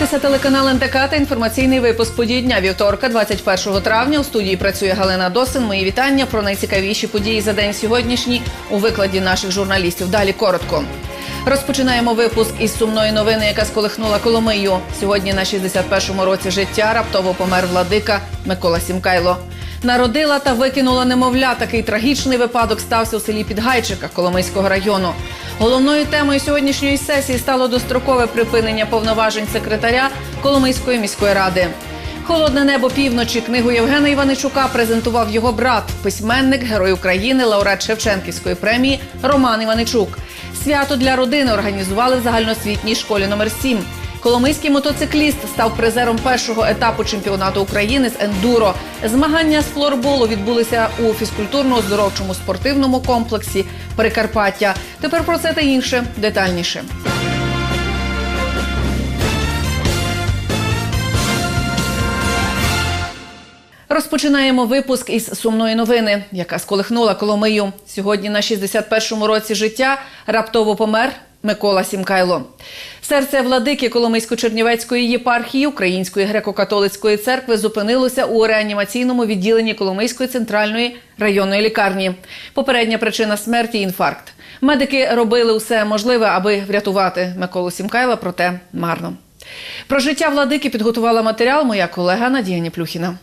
дивитеся телеканал НТК та інформаційний випуск подій дня вівторка, 21 травня. У студії працює Галина Досин. Мої вітання про найцікавіші події за день сьогоднішній у викладі наших журналістів. Далі коротко. Розпочинаємо випуск із сумної новини, яка сколихнула Коломию. Сьогодні на 61-му році життя раптово помер владика Микола Сімкайло. Народила та викинула немовля. Такий трагічний випадок стався у селі Підгайчика Коломийського району. Головною темою сьогоднішньої сесії стало дострокове припинення повноважень секретаря Коломийської міської ради. Холодне небо півночі книгу Євгена Іваничука презентував його брат, письменник, герой України, лауреат Шевченківської премії Роман Іваничук. Свято для родини організували в загальноосвітній школі номер 7 Коломийський мотоцикліст став призером першого етапу чемпіонату України з ендуро. Змагання з флорболу відбулися у фізкультурно-оздоровчому спортивному комплексі Прикарпаття. Тепер про це та інше детальніше. Розпочинаємо випуск із сумної новини, яка сколихнула Коломию. Сьогодні на 61-му році життя раптово помер Микола Сімкайло. Серце владики Коломийсько-Чернівецької єпархії Української греко-католицької церкви зупинилося у реанімаційному відділенні Коломийської центральної районної лікарні. Попередня причина смерті інфаркт. Медики робили усе можливе, аби врятувати Миколу Сімкайла, проте марно. Про життя владики підготувала матеріал моя колега Надія Ніплюхіна.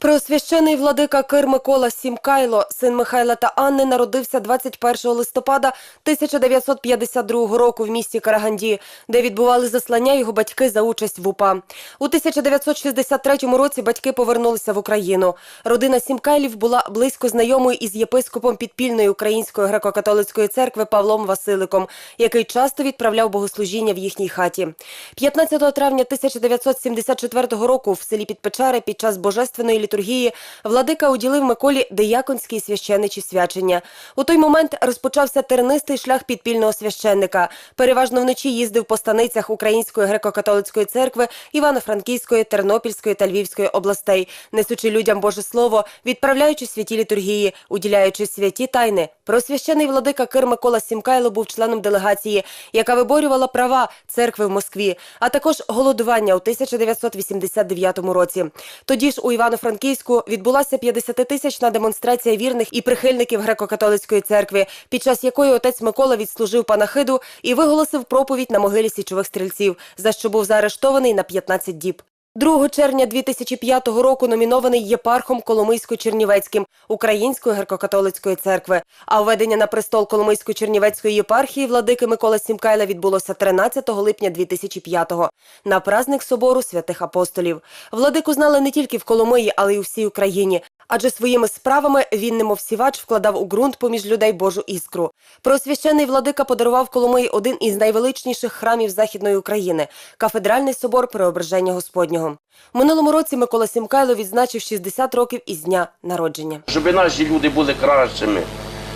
Преосвящений владика Кир Микола Сімкайло, син Михайла та Анни, народився 21 листопада 1952 року в місті Караганді, де відбували заслання його батьки за участь в УПА. У 1963 році батьки повернулися в Україну. Родина Сімкайлів була близько знайомою із єпископом підпільної Української греко-католицької церкви Павлом Василиком, який часто відправляв богослужіння в їхній хаті. 15 травня 1974 року в селі Підпечари під час божественної літургії владика уділив Миколі дияконські і священичі свячення. У той момент розпочався тернистий шлях підпільного священника. Переважно вночі їздив по станицях Української греко-католицької церкви, Івано-Франківської, Тернопільської та Львівської областей, несучи людям Боже Слово, відправляючи святі літургії, уділяючи святі тайни. Просвящений владика Кир Микола Сімкайло був членом делегації, яка виборювала права церкви в Москві, а також голодування у 1989 році. Тоді ж у Івано-Франківську відбулася 50-тисячна демонстрація вірних і прихильників греко-католицької церкви, під час якої отець Микола відслужив панахиду і виголосив проповідь на могилі січових стрільців, за що був заарештований на 15 діб. 2 червня 2005 року номінований єпархом Коломийсько-Чернівецьким Української греко-католицької церкви. А введення на престол Коломийсько-Чернівецької єпархії владики Микола Сімкайла відбулося 13 липня 2005-го на праздник собору святих апостолів. Владику знали не тільки в Коломиї, але й у всій Україні. Адже своїми справами він, немов сівач, вкладав у ґрунт поміж людей Божу іскру. Просвящений владика подарував Коломиї один із найвеличніших храмів Західної України кафедральний собор Преображення Господнього. В минулому році Микола Сімкайло відзначив 60 років із дня народження. щоб наші люди були кращими,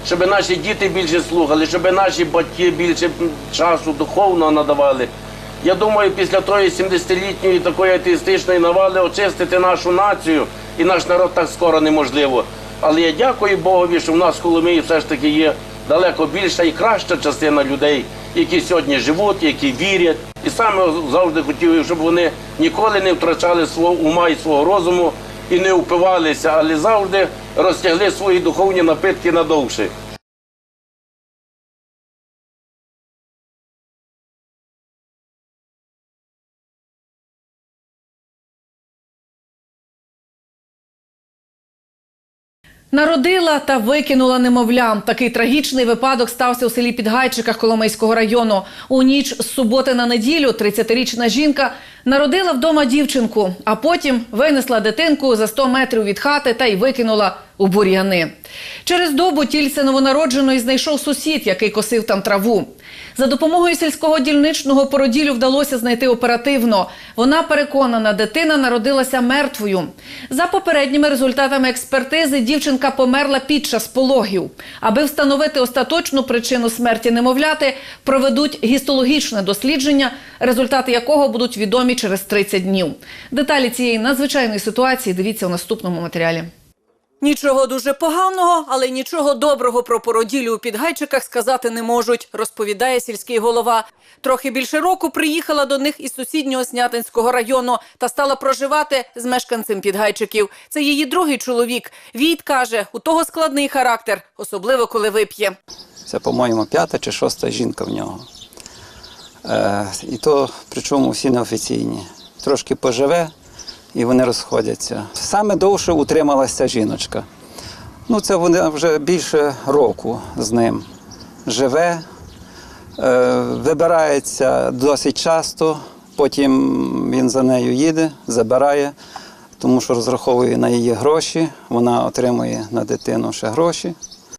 щоб наші діти більше слухали, щоб наші батьки більше часу духовного надавали. Я думаю, після тої 70-літньої такої атеїстичної навали очистити нашу націю і наш народ так скоро неможливо. Але я дякую Богові, що в нас в Коломиї все ж таки є далеко більша і краща частина людей, які сьогодні живуть, які вірять. І саме завжди хотів, щоб вони ніколи не втрачали свого ума і свого розуму і не впивалися, але завжди розтягли свої духовні напитки надовше. Народила та викинула немовля. Такий трагічний випадок стався у селі Підгайчиках Коломийського району. У ніч з суботи на неділю 30-річна жінка народила вдома дівчинку, а потім винесла дитинку за 100 метрів від хати та й викинула у бур'яни. Через добу тільце новонародженої знайшов сусід, який косив там траву. За допомогою сільського дільничного породілю вдалося знайти оперативно. Вона переконана, дитина народилася мертвою. За попередніми результатами експертизи, дівчинка померла під час пологів. Аби встановити остаточну причину смерті немовляти, проведуть гістологічне дослідження, результати якого будуть відомі через 30 днів. Деталі цієї надзвичайної ситуації дивіться у наступному матеріалі. Нічого дуже поганого, але нічого доброго про породіллю у підгайчиках сказати не можуть, розповідає сільський голова. Трохи більше року приїхала до них із сусіднього Снятинського району та стала проживати з мешканцем підгайчиків. Це її другий чоловік. Війт каже, у того складний характер, особливо коли вип'є. Це, по-моєму, п'ята чи шоста жінка в нього. Е, і то, причому всі неофіційні. Трошки поживе і вони розходяться. Саме довше утрималася жіночка. Ну, це вона вже більше року з ним живе, е, вибирається досить часто, потім він за нею їде, забирає, тому що розраховує на її гроші, вона отримує на дитину ще гроші.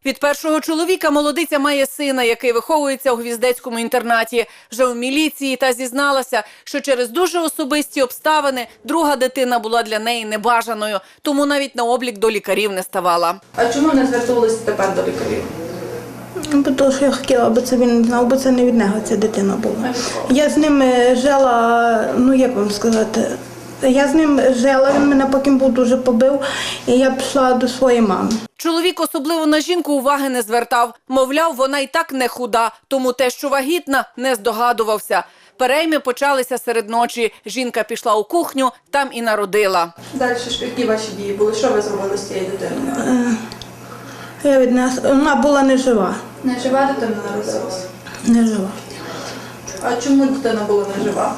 Від першого чоловіка молодиця має сина, який виховується у гвіздецькому інтернаті. Вже у міліції та зізналася, що через дуже особисті обставини друга дитина була для неї небажаною, тому навіть на облік до лікарів не ставала. А чому не звертувалися тепер до лікарів? Ну, бо то, що я хотіла, аби це він знав, бо це не від нього ця дитина була. Я з ним е, жила, ну як вам сказати, я з ним жила, він мене потім був дуже побив, і я пішла до своєї мами. Чоловік особливо на жінку уваги не звертав. Мовляв, вона й так не худа, тому те, що вагітна, не здогадувався. Перейми почалися серед ночі. Жінка пішла у кухню, там і народила. Далі ж які ваші дії були? Що ви зробили з цією дитиною? Я віднесла, вона була не жива. Не жива дитина народилася. Не жива. А чому дитина була не жива?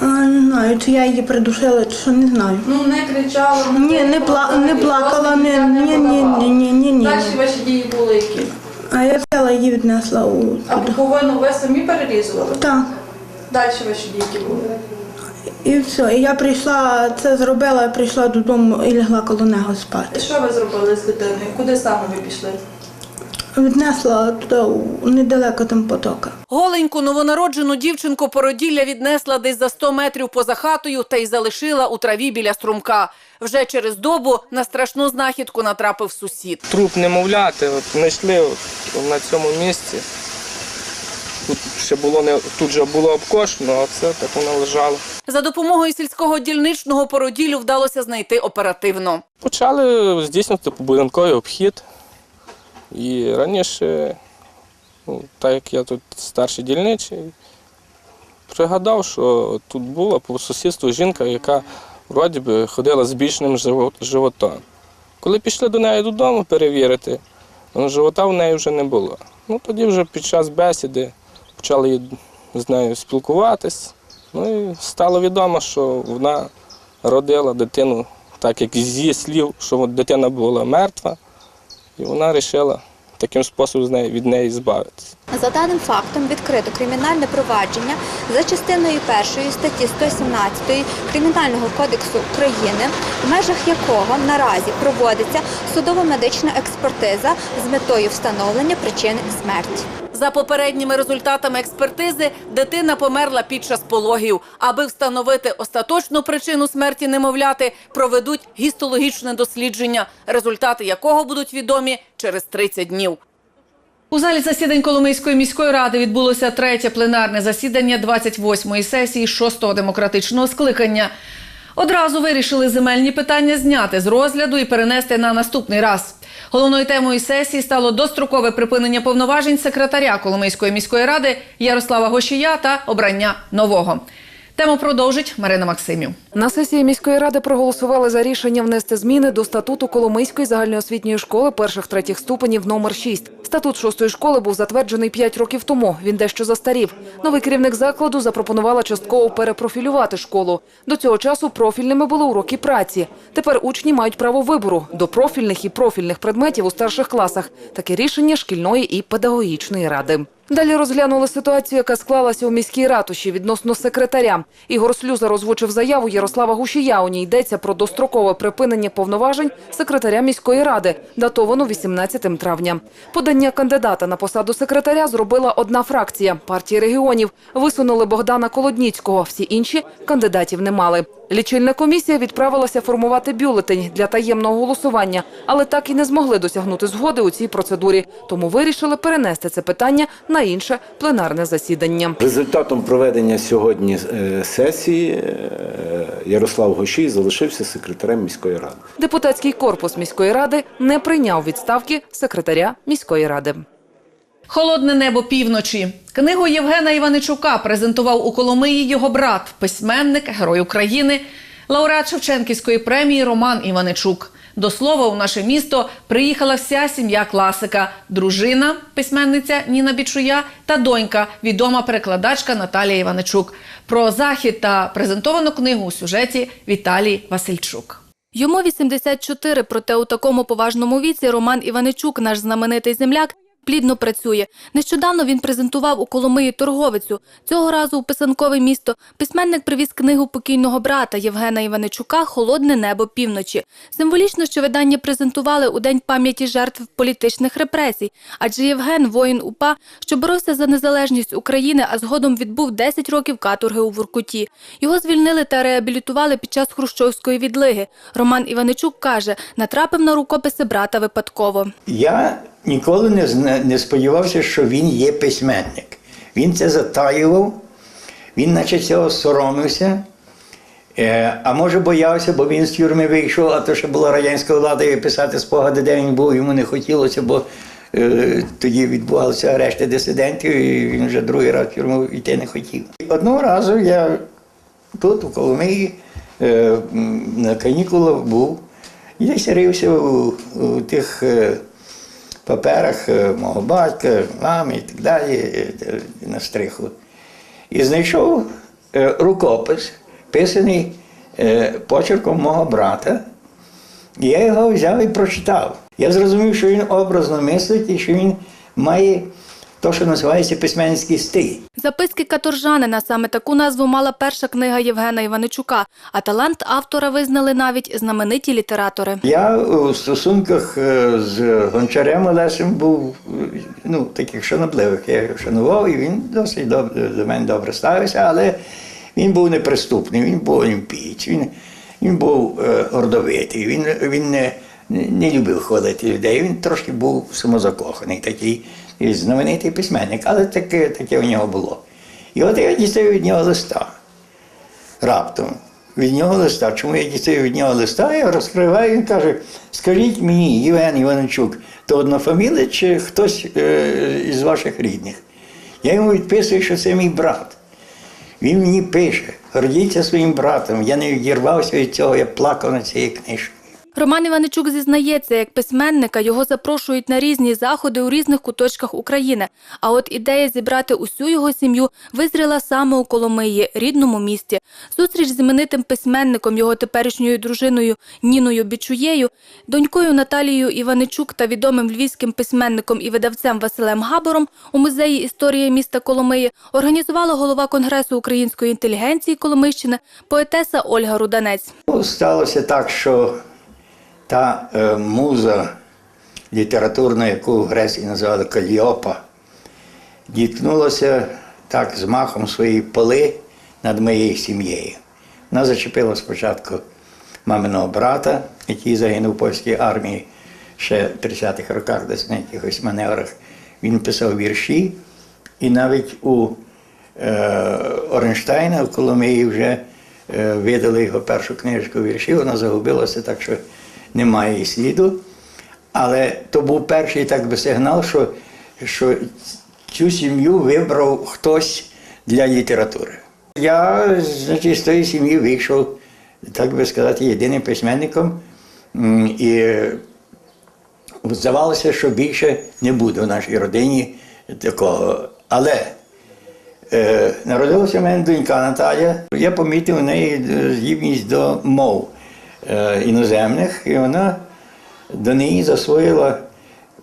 Не знаю, чи я її придушила, чи що не знаю. Ну не кричала, Ні, не, пла- не плакала, не, ні, ні, ні, ні, ні, ні. Далі ваші дії були які? А я взяла її віднесла у А пуповину ви самі перерізували? так. Далі ваші дії які були? І все. І я прийшла, це зробила, я прийшла додому і лягла коло нього спати. І Що ви зробили з дитиною? Куди саме ви пішли? Віднесла туди недалеко там потока. Голеньку новонароджену дівчинку породілля віднесла десь за 100 метрів поза хатою та й залишила у траві біля струмка. Вже через добу на страшну знахідку натрапив сусід. Труп немовляти от, знайшли от, на цьому місці. Тут ще було не тут же було обкошено, а це так воно лежало. За допомогою сільського дільничного породіллю вдалося знайти оперативно. Почали здійснювати побудинковий обхід. І раніше, ну, так як я тут старший дільничий, пригадав, що тут була по сусідству жінка, яка вроді би ходила з живо- животом. Коли пішли до неї додому перевірити, ну, живота в неї вже не було. Ну тоді вже під час бесіди почали з нею спілкуватись. Ну і стало відомо, що вона родила дитину, так як з слів, що дитина була мертва, і вона вирішила таким способом від неї збавитися. За даним фактом відкрито кримінальне провадження за частиною першої статті 117 Кримінального кодексу України, в межах якого наразі проводиться судово-медична експертиза з метою встановлення причини смерті. За попередніми результатами експертизи, дитина померла під час пологів. Аби встановити остаточну причину смерті немовляти, проведуть гістологічне дослідження, результати якого будуть відомі через 30 днів. У залі засідань Коломийської міської ради відбулося третє пленарне засідання 28-ї сесії 6-го демократичного скликання. Одразу вирішили земельні питання зняти з розгляду і перенести на наступний раз. Головною темою сесії стало дострокове припинення повноважень секретаря Коломийської міської ради Ярослава Гошія та обрання нового. Тему продовжить Марина Максимів. На сесії міської ради проголосували за рішення внести зміни до статуту Коломийської загальноосвітньої школи перших третіх ступенів номер 6. Статут шостої школи був затверджений 5 років тому. Він дещо застарів. Новий керівник закладу запропонувала частково перепрофілювати школу. До цього часу профільними були уроки праці. Тепер учні мають право вибору до профільних і профільних предметів у старших класах. Таке рішення шкільної і педагогічної ради. Далі розглянули ситуацію, яка склалася у міській ратуші відносно секретаря. Ігор Слюзар озвучив заяву Ярослава Гушія. У ній йдеться про дострокове припинення повноважень секретаря міської ради, датовано 18 травня. Подання кандидата на посаду секретаря зробила одна фракція партії регіонів. Висунули Богдана Колодніцького. Всі інші кандидатів не мали. Лічильна комісія відправилася формувати бюлетень для таємного голосування, але так і не змогли досягнути згоди у цій процедурі. Тому вирішили перенести це питання на інше пленарне засідання. Результатом проведення сьогодні е, сесії е, Ярослав Гощій залишився секретарем міської ради. Депутатський корпус міської ради не прийняв відставки секретаря міської ради. Холодне небо півночі. Книгу Євгена Іваничука презентував у Коломиї його брат, письменник, герой України, лауреат Шевченківської премії Роман Іваничук. До слова, у наше місто приїхала вся сім'я класика: дружина, письменниця Ніна Бічуя та донька, відома перекладачка Наталія Іваничук. Про захід та презентовану книгу у сюжеті Віталій Васильчук. Йому 84, проте у такому поважному віці Роман Іваничук, наш знаменитий земляк, плідно працює. Нещодавно він презентував у Коломиї торговицю. Цього разу у писанкове місто письменник привіз книгу покійного брата Євгена Іваничука Холодне небо півночі. Символічно, що видання презентували у день пам'яті жертв політичних репресій, адже Євген воїн УПА, що боровся за незалежність України, а згодом відбув 10 років каторги у Воркуті. Його звільнили та реабілітували під час хрущовської відлиги. Роман Іваничук каже, натрапив на рукописи брата випадково. Я ніколи не, не сподівався, що він є письменник. Він це затаював, він наче цього соромився. Е, а може боявся, бо він з тюрми вийшов, а то ще була радянська влада і писати спогади, де він був, йому не хотілося, бо е, тоді відбувалися арешти дисидентів, і він вже другий раз в тюрму йти не хотів. Одного разу я тут, у Коломиї, е, на канікулах був, десь рився у, у тих паперах е, мого батька, мами і так далі е, е, на стриху. І знайшов рукопис, писаний почерком мого брата. Я його взяв і прочитав. Я зрозумів, що він образно мислить і що він має те, що називається письменницький стиль. Записки каторжанина саме таку назву мала перша книга Євгена Іваничука, а талант автора визнали навіть знамениті літератори. Я у стосунках е, з гончарем Олесем був ну, таких шанобливих. Я його шанував, і він досить добре, до мене добре ставився, але він був неприступний, він був олімпієць, він, він був е, гордовитий, він, він не, не любив хвалити людей, він трошки був самозакоханий, такий знаменитий письменник, але таке, таке у нього було. І от я дістаю від нього листа раптом від нього листа. Чому я дістаю від нього листа, я розкриваю, він каже: скажіть мені, Євген Іванчук, то однофамілець чи хтось е, із ваших рідних? Я йому відписую, що це мій брат. Він мені пише, гордіться своїм братом. Я не відірвався від цього, я плакав над цією книжкою. Роман Іваничук зізнається, як письменника його запрошують на різні заходи у різних куточках України. А от ідея зібрати усю його сім'ю визріла саме у Коломиї, рідному місті. Зустріч з іменитим письменником, його теперішньою дружиною Ніною Бічуєю, донькою Наталією Іваничук та відомим львівським письменником і видавцем Василем Габором у музеї історії міста Коломиї організувала голова Конгресу української інтелігенції Коломийщини поетеса Ольга Руданець. Ну, Сталося так, що та е, муза літературна, яку в Греції називали Каліопа, діткнулася так з махом своєї поли над моєю сім'єю. Вона зачепила спочатку маминого брата, який загинув в польській армії ще в 30-х роках, десь на якихось маневрах. Він писав вірші, і навіть у е, Оренштайна в Коломиї вже е, видали його першу книжку віршів, вона загубилася, так що немає її сліду. Але то був перший так би сигнал, що, що цю сім'ю вибрав хтось для літератури. Я значить, з тої сім'ї вийшов, так би сказати, єдиним письменником. І здавалося, що більше не буде в нашій родині такого. Але е, народилася в мене донька Наталя. Я помітив у неї здібність до мов е, іноземних, і вона до неї засвоїла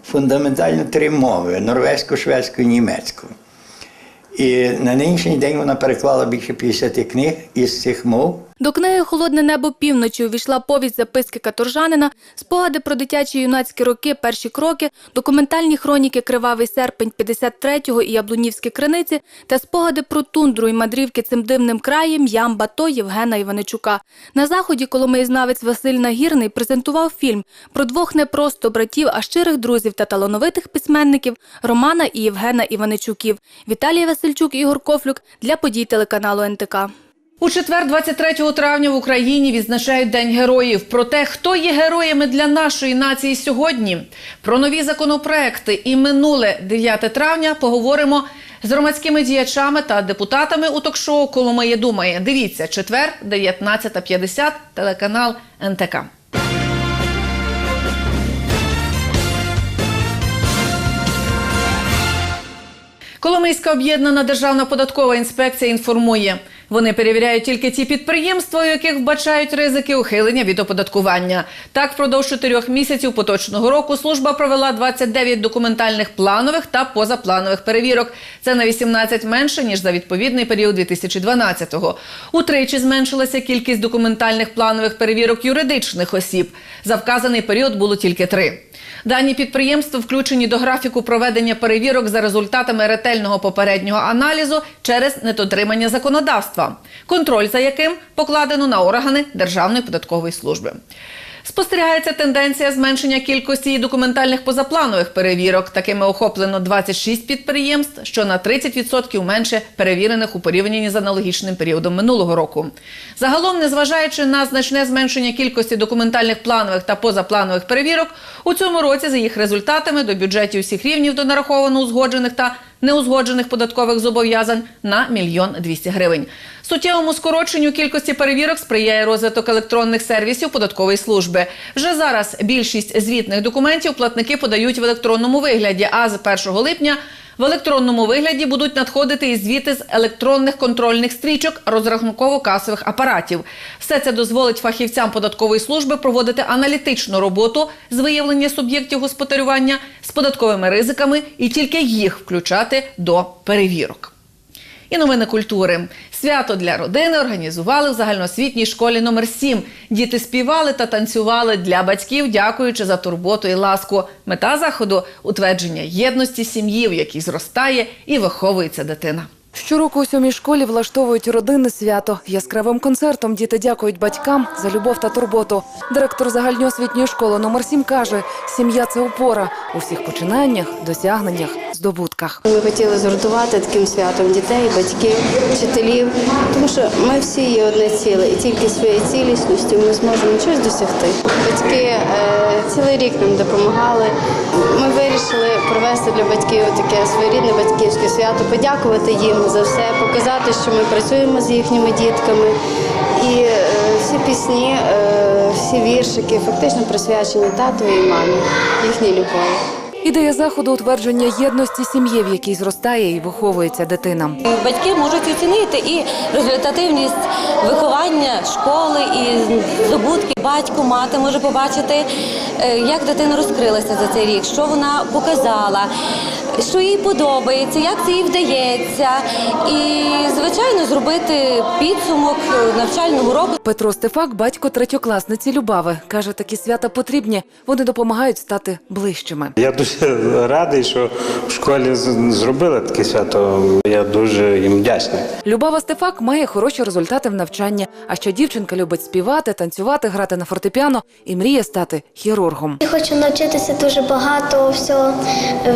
фундаментально три мови: норвезьку, шведську і німецьку. І на нинішній день вона переклала більше 50 книг із цих мов. До книги Холодне небо півночі увійшла повість записки каторжанина, спогади про дитячі юнацькі роки, перші кроки, документальні хроніки Кривавий серпень 53-го і Яблунівські криниці та спогади про тундру і мандрівки цим дивним краєм Ям Бато Євгена Іваничука. На заході коломиєзнавець Василь Нагірний презентував фільм про двох не просто братів, а щирих друзів та талановитих письменників Романа і Євгена Іваничуків. Віталій Васильчук, Ігор Кофлюк для подій телеканалу НТК. У четвер, 23 травня, в Україні відзначають День героїв. Про те, хто є героями для нашої нації сьогодні, про нові законопроекти і минуле 9 травня поговоримо з громадськими діячами та депутатами у ток-шоу Коломиє думає. Дивіться, четвер, 19.50, телеканал НТК. Коломийська об'єднана державна податкова інспекція інформує. Вони перевіряють тільки ті підприємства, у яких вбачають ризики ухилення від оподаткування. Так, впродовж чотирьох місяців поточного року служба провела 29 документальних планових та позапланових перевірок. Це на 18 менше ніж за відповідний період 2012-го. Утричі зменшилася кількість документальних планових перевірок юридичних осіб. За вказаний період було тільки три. Дані підприємства включені до графіку проведення перевірок за результатами ретельного попереднього аналізу через недотримання законодавства, контроль за яким покладено на органи Державної податкової служби. Спостерігається тенденція зменшення кількості документальних позапланових перевірок. Такими охоплено 26 підприємств, що на 30% менше перевірених у порівнянні з аналогічним періодом минулого року. Загалом, незважаючи на значне зменшення кількості документальних планових та позапланових перевірок, у цьому році за їх результатами до бюджетів усіх рівнів донараховано узгоджених та неузгоджених податкових зобов'язань на мільйон 200 гривень. Суттєвому скороченню кількості перевірок сприяє розвиток електронних сервісів податкової служби. Вже зараз більшість звітних документів платники подають в електронному вигляді, а з 1 липня в електронному вигляді будуть надходити і звіти з електронних контрольних стрічок розрахунково-касових апаратів. Все це дозволить фахівцям податкової служби проводити аналітичну роботу з виявлення суб'єктів господарювання з податковими ризиками і тільки їх включати до перевірок. І новини культури. Свято для родини організували в загальноосвітній школі номер 7 Діти співали та танцювали для батьків, дякуючи за турботу і ласку. Мета заходу утвердження єдності сім'ї, в якій зростає і виховується дитина. Щороку у сьомій школі влаштовують родинне свято. Яскравим концертом діти дякують батькам за любов та турботу. Директор загальноосвітньої школи номер 7 каже: сім'я це опора у всіх починаннях, досягненнях, здобутках. Ми хотіли згуртувати таким святом дітей, батьків, вчителів, тому що ми всі є одне ціле, і тільки своєю цілісністю ми зможемо щось досягти. Батьки е, цілий рік нам допомагали. Ми вирішили провести для батьків таке своєрідне батьківське свято, подякувати їм за все, показати, що ми працюємо з їхніми дітками. І е, всі пісні, е, всі віршики фактично присвячені татові і мамі, їхній любові. Ідея заходу утвердження єдності сім'ї, в якій зростає і виховується дитина. Батьки можуть оцінити і результативність виховання школи, і здобутки батько, мати може побачити, е, як дитина розкрилася за цей рік, що вона показала, що їй подобається, як це їй вдається. І, звичайно, зробити підсумок е, навчального року. Петро Стефак, батько третьокласниці Любави, каже, такі свята потрібні. Вони допомагають стати ближчими. Я дуже радий, що в школі зробили таке свято. Я дуже їм вдячний. Любава Стефак має хороші результати в навчанні. А ще дівчинка любить співати, танцювати, грати на фортепіано і мріє стати хірургом. Я хочу навчитися дуже багато всього е,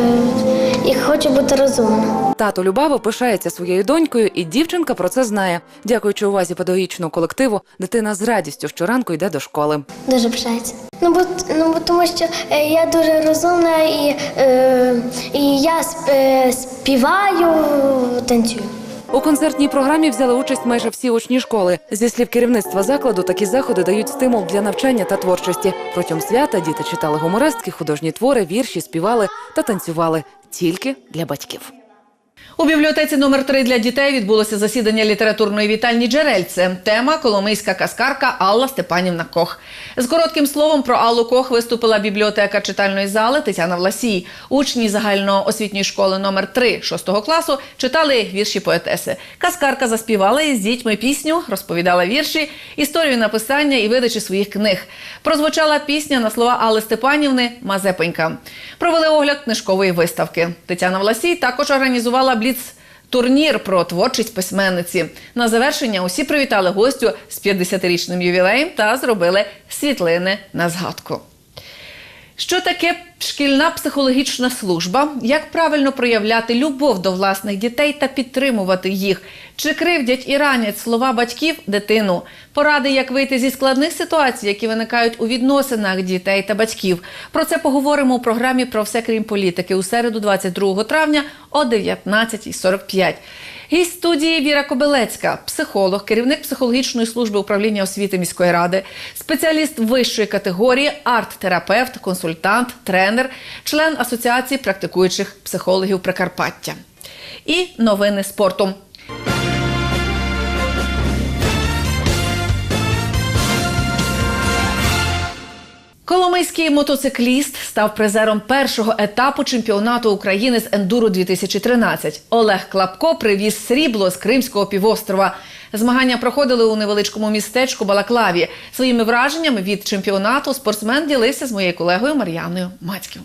і хочу бути розумною. Тато Любави пишається своєю донькою, і дівчинка про це знає. Дякуючи увазі педагогічного колективу, дитина з радістю щоранку йде до школи. Дуже пишається. Ну бо ну бо тому, що е, я дуже розумна і, е, і я сп- співаю, танцюю. У концертній програмі взяли участь майже всі учні школи. Зі слів керівництва закладу, такі заходи дають стимул для навчання та творчості. Протягом свята діти читали гумористські, художні твори, вірші, співали та танцювали тільки для батьків. У бібліотеці номер 3 для дітей відбулося засідання літературної вітальні Джерельце. Тема Коломийська казкарка Алла Степанівна Кох. З коротким словом про Аллу Кох виступила бібліотека читальної зали Тетяна Власій. Учні загальноосвітньої школи номер 3 6 класу читали вірші поетеси. Казкарка заспівала із дітьми пісню, розповідала вірші, історію написання і видачі своїх книг. Прозвучала пісня на слова Алли Степанівни Мазепенька. Провели огляд книжкової виставки. Тетяна Власій також організувала бліц. Турнір про творчість письменниці. На завершення усі привітали гостю з 50-річним ювілеєм та зробили світлини на згадку. Що таке шкільна психологічна служба? Як правильно проявляти любов до власних дітей та підтримувати їх? Чи кривдять і ранять слова батьків дитину? Поради, як вийти зі складних ситуацій, які виникають у відносинах дітей та батьків. Про це поговоримо у програмі про все крім політики у середу, 22 травня о 19.45. Гість студії Віра Кобилецька, психолог, керівник психологічної служби управління освіти міської ради, спеціаліст вищої категорії, арт-терапевт, консультант, тренер, член Асоціації практикуючих психологів Прикарпаття. І новини спорту. Коломийський мотоцикліст став призером першого етапу чемпіонату України з ендуро 2013. Олег Клапко привіз срібло з Кримського півострова. Змагання проходили у невеличкому містечку Балаклаві. Своїми враженнями від чемпіонату спортсмен ділився з моєю колегою Мар'яною Мацьків.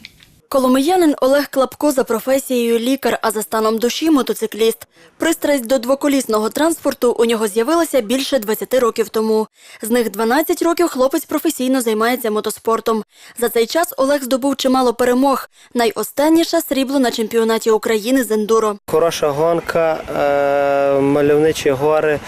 Коломиянин Олег Клапко за професією лікар, а за станом душі мотоцикліст. Пристрасть до двоколісного транспорту у нього з'явилася більше 20 років тому. З них 12 років хлопець професійно займається мотоспортом. За цей час Олег здобув чимало перемог. Найостанніша срібло на чемпіонаті України з ендуро. Хороша гонка, е, мальовничі гори.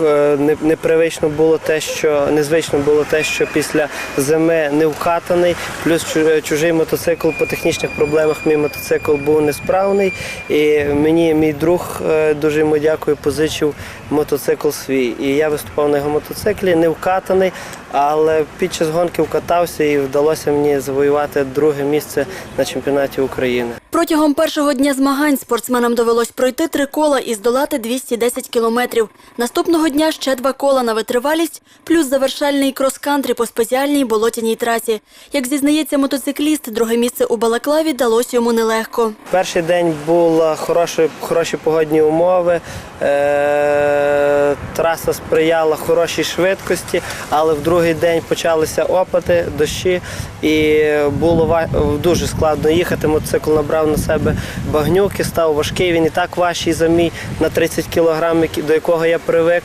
Е, Непривично було те, що незвично було те, що після зими не вкатаний, плюс чужий мотоцикл по технічних проблемах мій мотоцикл був несправний. І мені мій друг е, дуже йому дякую, позичив мотоцикл свій. І я виступав на його мотоциклі, не вкатаний, але під час гонки вкатався і вдалося мені завоювати друге місце на чемпіонаті України. Протягом першого дня змагань спортсменам довелось пройти три кола і здолати 210 кілометрів. Наступного дня ще два кола на витривалість, плюс завершальний крос-кантрі по спеціальній болотяній трасі. Як зізнається мотоцикліст, друге місце у Балаклаві далось йому нелегко. Перший день були хороші, хороші погодні умови. Е, траса сприяла хорошій швидкості, але в другий день почалися опади, дощі, і було дуже складно їхати. Мотоцикл набрав на себе багнюки, став важкий. Він і так важчий за мій на 30 кг, які- до якого я привик.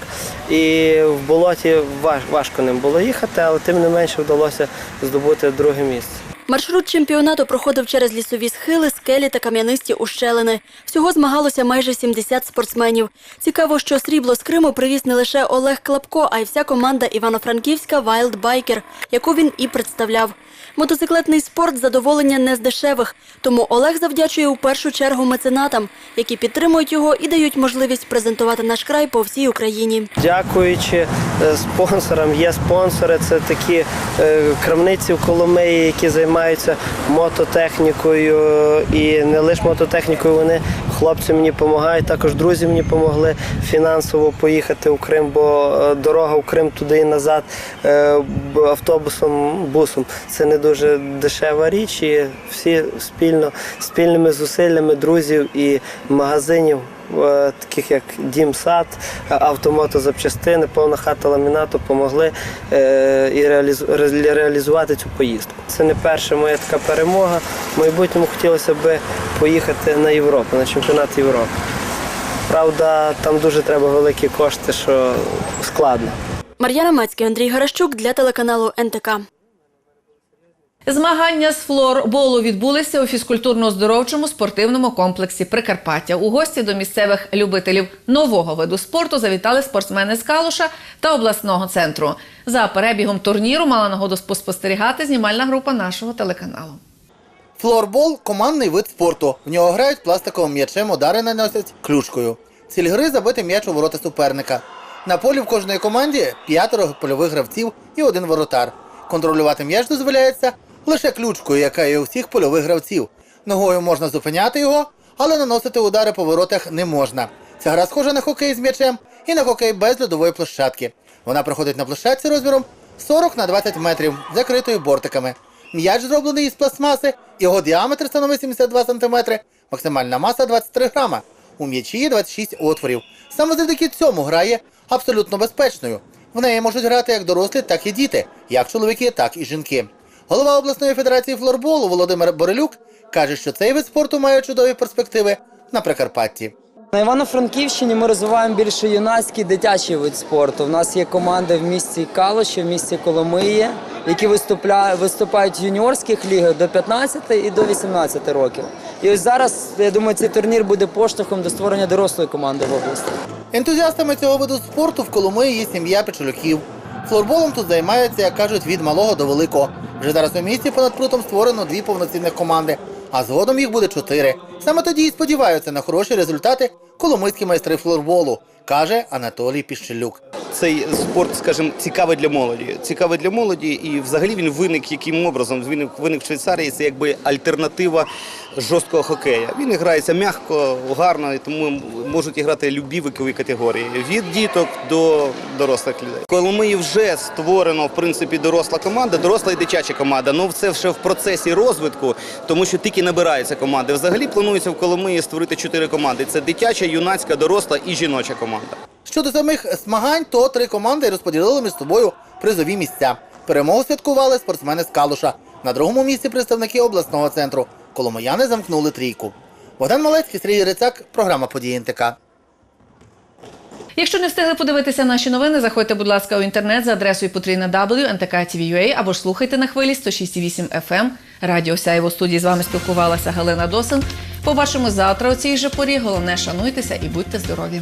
І в болоті важ- важко ним було їхати, але тим не менше вдалося здобути друге місце. Маршрут чемпіонату проходив через лісові схили, скелі та кам'янисті ущелини. Всього змагалося майже 70 спортсменів. Цікаво, що срібло з Криму привіз не лише Олег Клапко, а й вся команда Івано-Франківська Biker, яку він і представляв. Мотоциклетний спорт задоволення не з дешевих, тому Олег завдячує у першу чергу меценатам, які підтримують його і дають можливість презентувати наш край по всій Україні. Дякуючи е, спонсорам, є спонсори, це такі е, крамниці в Коломиї, які займаються мототехнікою і не лише мототехнікою. Вони хлопці мені допомагають. Також друзі мені допомогли фінансово поїхати у Крим, бо е, дорога в Крим туди і назад автобусом, бусом це не дуже дешева річ. І всі спільно спільними зусиллями друзів і магазинів е, таких як Дім Сад, е, автомотозапчастини, повна хата ламінату допомогли е, і реалізу- реалізувати цю поїздку. Це не перша моя така перемога. В майбутньому хотілося б поїхати на Європу, на чемпіонат Європи. Правда, там дуже треба великі кошти, що складно. Мар'яна Мацький, Андрій Гаращук для телеканалу НТК. Змагання з флорболу відбулися у фізкультурно-здоровчому спортивному комплексі Прикарпаття. У гості до місцевих любителів нового виду спорту завітали спортсмени з Калуша та обласного центру. За перебігом турніру мала нагоду спостерігати знімальна група нашого телеканалу. Флорбол командний вид спорту. В нього грають пластиковим м'ячем, удари наносять ключкою. Ціль гри забити м'яч у ворота суперника. На полі в кожної команді п'ятеро польових гравців і один воротар. Контролювати м'яч дозволяється лише ключкою, яка є у всіх польових гравців. Ногою можна зупиняти його, але наносити удари по воротах не можна. Ця гра схожа на хокей з м'ячем і на хокей без льодової площадки. Вона проходить на площадці розміром 40 на 20 метрів, закритою бортиками. М'яч зроблений із пластмаси, його діаметр становить 72 см, максимальна маса 23 грама. У м'ячі є 26 отворів. Саме завдяки цьому гра є абсолютно безпечною. В неї можуть грати як дорослі, так і діти, як чоловіки, так і жінки. Голова обласної федерації флорболу Володимир Борелюк каже, що цей вид спорту має чудові перспективи на Прикарпатті. На Івано-Франківщині ми розвиваємо більше юнацький дитячий вид спорту. У нас є команди в місті Калуші, в місті Коломиї, які виступають в юніорських лігах до 15 і до 18 років. І ось зараз, я думаю, цей турнір буде поштовхом до створення дорослої команди в області. Ентузіастами цього виду спорту в Коломиї є сім'я Печолюків. Флорболом тут займаються, як кажуть, від малого до великого. Вже зараз у місті понад прутом створено дві повноцінних команди, а згодом їх буде чотири. Саме тоді і сподіваються на хороші результати коломийські майстри флорболу, каже Анатолій Піщелюк. Цей спорт, скажімо, цікавий для молоді. Цікавий для молоді, і взагалі він виник яким образом? Він виник в Швейцарії. Це якби альтернатива жорсткого хокея. Він грається м'яко, гарно, і тому можуть грати любі вікові категорії від діток до дорослих людей. Коломиї вже створено в принципі доросла команда, доросла і дитяча команда. Ну це вже в процесі розвитку, тому що тільки набираються команди. Взагалі планується в Коломиї створити чотири команди: це дитяча, юнацька, доросла і жіноча команда. Щодо самих змагань, то три команди розподілили між собою призові місця. Перемогу святкували спортсмени з Калуша. На другому місці представники обласного центру. Коломияни замкнули трійку. Богдан Малецький, Сергій Рицак, програма «Події НТК». Якщо не встигли подивитися наші новини, заходьте, будь ласка, у інтернет за адресою потрійна W, NTK.TV.ua або ж слухайте на хвилі 106,8 FM. Радіо Сяєво студії з вами спілкувалася Галина Досин. Побачимо завтра у цій же порі. Головне, шануйтеся і будьте здорові.